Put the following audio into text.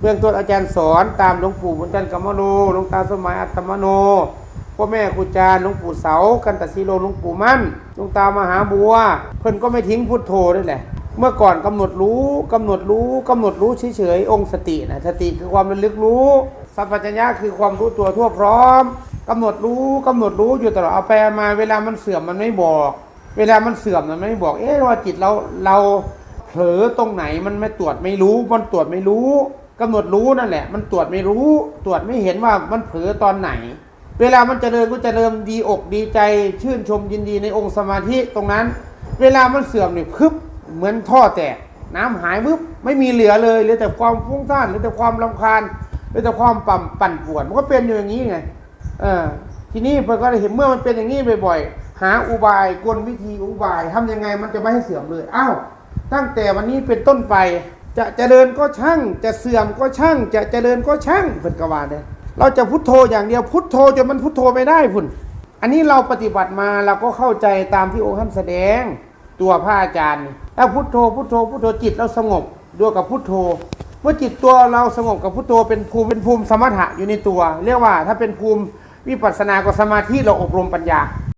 เบื้องต้นอาจารย์สอนตามหลวงปู่บุญจันทร์กัมมโนหลวงตาสมัยอัตมโนพ่อแม่ครูอาจารย์หลวงปู่เสา กันตสีโลหลวงปู่มั่นหลวงตามหาบัว เพิ่นก็ไม่ทิ้งพุทโธด้วยแหละ เมื่อก่อนกำหนดรู้กำหนดรู้กำหนดรู้เฉยๆองค์สตินะสติคือความระลึกรู้สัพพัญญะคือความรู้ตัวทั่วพร้อมกำหนดรู้กำหนดรู้อยู่ตลอดเอาไปมาเวลามันเสื่อมมันไม่บอก เวลามันเสื่อมมันไม่บอกเอ๊ะว่าจิตเราเราเผลอตรงไหนมันไม่ตรวจไม่รู้มันตรวจไม่รู้ กำหนดรู้นั่นแหละ มันตรวจไม่รู้ตรวจไม่เห็นว่ามันเผลอตอนไหน เวลามันเจริญก็เจริญดีอกดีใจ ชื่นชมยินดีในองค์สมาธิตรงนั้น เวลามันเสื่อมเนี่ยพึบเหมือนท่อแตกน้ำหายพึบไม่มีเหลือเลยเหลือแต่ความฟุ้งซ่านเหลือแต่ความรำคาญเหลือแต่ความปั่มปั่นป่วนมันก็เป็นอยู่อย่างนี้ไงเออทีนี้เพิ่นก็เห็นเมื่อมันเป็นอย่างนี้บ่อยๆหาอุบายกลวิธีอุบายทำยังไงมันจะไม่ให้เสื่อมเลยอ้าวตั้งแต่วันนี้เป็นต้นไป จะเจริญก็ช่าง จะเสื่อมก็ช่าง จะเจริญก็ช่างเพิ่นกวาเนี่ยเราจะพุทโธอย่างเดียวพุทโธจนมันพุทโธไม่ได้พุ่น อันนี้เราปฏิบัติมาเราก็เข้าใจตามที่องค์ท่านแสดงตัวพระอาจารย์ถ้าพุทโธพุทโธพุทโธจิตเราสงบด้วยกับพุทโธ เมื่อจิตตัวเราสงบกับพุทโธเป็นภูมิเป็นภูมิสมถะอยู่ในตัว เรียกว่าถ้าเป็นภูมิวิปัสสนากับสมาธิเราอบรมปัญญา